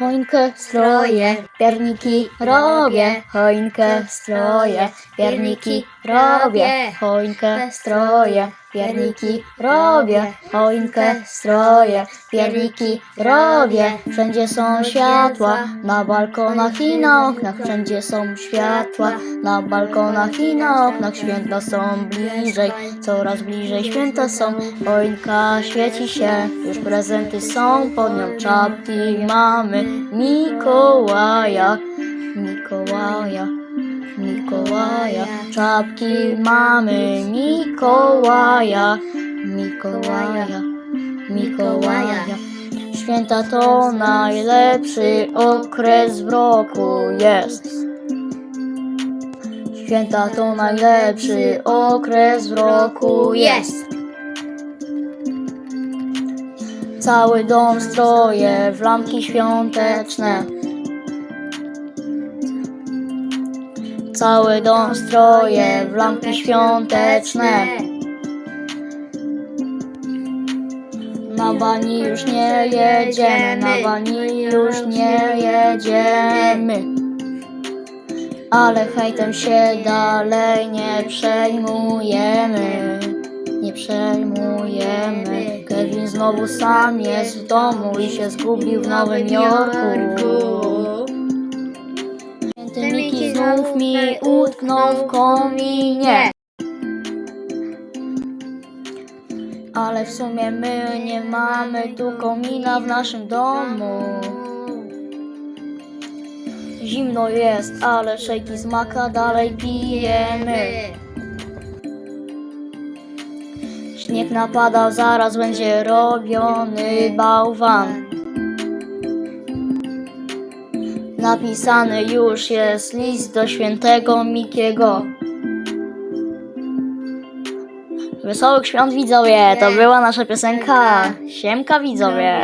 Choinkę stroję, pierniki robię, choinkę stroję, pierniki robię, choinkę stroję, pierniki robię, choinkę stroję, pierniki robię. Wszędzie są światła, na balkonach i na oknach, wszędzie są światła, na balkonach i na oknach. Święta są bliżej, coraz bliżej święta są. Choinka świeci się, już prezenty są pod nią, czapki mamy. Mikołaja, Mikołaja, Mikołaja, czapki mamy. Mikołaja, Mikołaja, Mikołaja. Święta to najlepszy okres w roku jest. Święta to najlepszy okres w roku jest. Cały dom stroje w lampki świąteczne. Cały dom stroje w lampki świąteczne. Na bani już nie jedziemy, na bani już nie jedziemy. Ale hejtem się dalej nie przejmujemy. Nie przejmujemy. Kevin znowu sam jest w domu i się zgubił w Nowym Jorku. Znów mi utknął w kominie. Ale w sumie my nie mamy tu komina w naszym domu. Zimno jest, ale szejki z maka dalej pijemy. Śnieg napadał, zaraz będzie robiony bałwan. Napisany już jest list do świętego Mikiego. Wesołych świąt widzowie, to była nasza piosenka. Siemka widzowie.